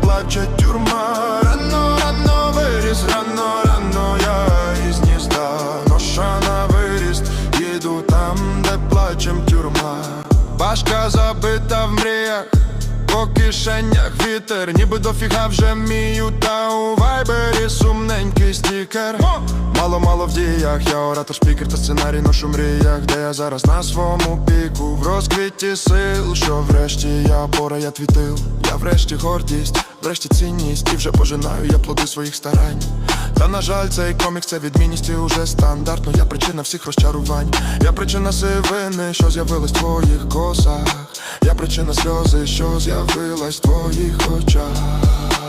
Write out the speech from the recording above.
плаче тюрма, рано, рано виріс, рано, рано я із гнізда Ноша на виріст, їду там, де плачем тюрма. Башка забита в мріях, по кишенях вітер, ніби дофіга вже мію, та у вайбері сумненький стікер. Мало-мало в діях, я оратор спікер та сценарій ношу мріях, де я зараз на своєму піку, в розквіті сил, що врешті я пора, я твій тил Я врешті гордість, врешті цінність, і вже пожинаю я плоди своїх старань. Та на жаль, цей комік це відмінність і уже стандартно. Я причина всіх розчарувань. Я причина сивини, що з'явилась в твоїх косах. Я причина сльози, що з'явилась в твоїх очах.